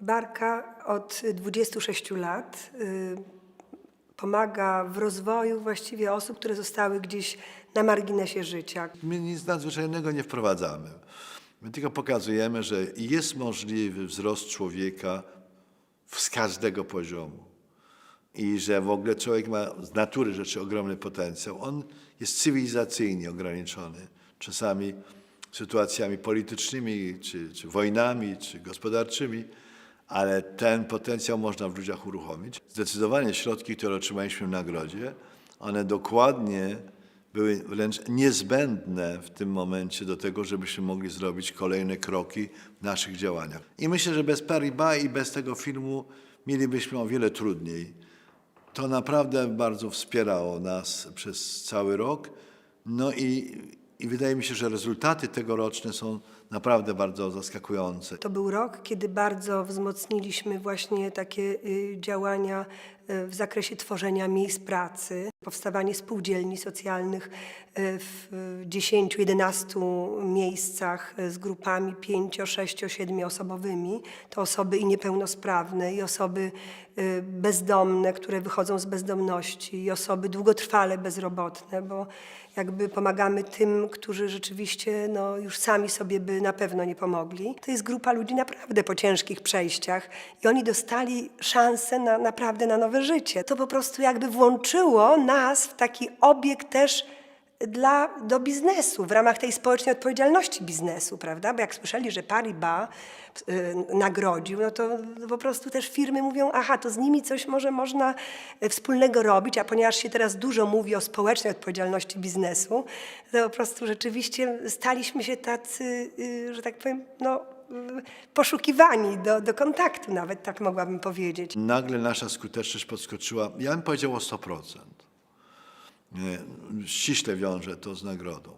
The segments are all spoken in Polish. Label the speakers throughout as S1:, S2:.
S1: Barka od 26 lat y, pomaga w rozwoju właściwie osób, które zostały gdzieś na marginesie życia.
S2: My nic nadzwyczajnego nie wprowadzamy. My tylko pokazujemy, że jest możliwy wzrost człowieka z każdego poziomu. I że w ogóle człowiek ma z natury rzeczy ogromny potencjał. On jest cywilizacyjnie ograniczony. Czasami sytuacjami politycznymi, czy, czy wojnami, czy gospodarczymi, ale ten potencjał można w ludziach uruchomić. Zdecydowanie środki, które otrzymaliśmy w nagrodzie, one dokładnie były wręcz niezbędne w tym momencie do tego, żebyśmy mogli zrobić kolejne kroki w naszych działaniach. I myślę, że bez Paribas i bez tego filmu mielibyśmy o wiele trudniej. To naprawdę bardzo wspierało nas przez cały rok. No i, i wydaje mi się, że rezultaty tegoroczne są naprawdę bardzo zaskakujące.
S1: To był rok, kiedy bardzo wzmocniliśmy właśnie takie y, działania w zakresie tworzenia miejsc pracy, powstawanie spółdzielni socjalnych y, w 10-11 miejscach y, z grupami 5, 6, 7 osobowymi. To osoby i niepełnosprawne, i osoby y, bezdomne, które wychodzą z bezdomności, i osoby długotrwale bezrobotne, bo jakby pomagamy tym, którzy rzeczywiście no, już sami sobie by na pewno nie pomogli. To jest grupa ludzi naprawdę po ciężkich przejściach i oni dostali szansę na naprawdę na nowe życie. To po prostu jakby włączyło nas w taki obieg też dla, do biznesu, w ramach tej społecznej odpowiedzialności biznesu, prawda? Bo jak słyszeli, że Paribas y, nagrodził, no to po prostu też firmy mówią, aha, to z nimi coś może można wspólnego robić, a ponieważ się teraz dużo mówi o społecznej odpowiedzialności biznesu, to po prostu rzeczywiście staliśmy się tacy, y, że tak powiem, no, poszukiwani do, do kontaktu nawet, tak mogłabym powiedzieć.
S2: Nagle nasza skuteczność podskoczyła, ja bym powiedział o 100%. Nie, ściśle wiąże to z nagrodą.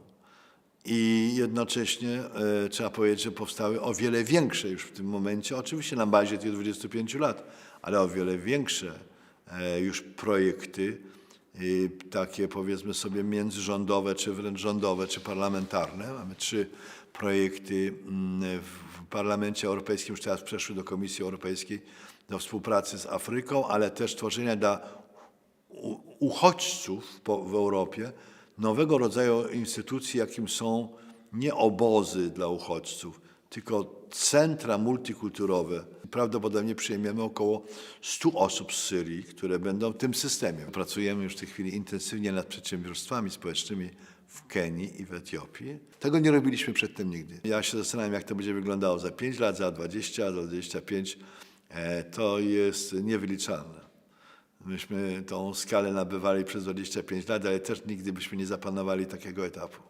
S2: I jednocześnie e, trzeba powiedzieć, że powstały o wiele większe już w tym momencie, oczywiście na bazie tych 25 lat, ale o wiele większe e, już projekty, takie powiedzmy sobie międzyrządowe, czy wręcz rządowe, czy parlamentarne. Mamy trzy projekty mm, w Parlamencie Europejskim, już teraz przeszły do Komisji Europejskiej, do współpracy z Afryką, ale też tworzenia dla uchodźców w Europie nowego rodzaju instytucji, jakim są nie obozy dla uchodźców, tylko centra multikulturowe. Prawdopodobnie przyjmiemy około 100 osób z Syrii, które będą w tym systemie. Pracujemy już w tej chwili intensywnie nad przedsiębiorstwami społecznymi w Kenii i w Etiopii. Tego nie robiliśmy przedtem nigdy. Ja się zastanawiam, jak to będzie wyglądało za 5 lat, za 20, za 25. E, To jest niewyliczalne. Myśmy tą skalę nabywali przez 25 lat, ale też nigdy byśmy nie zapanowali takiego etapu.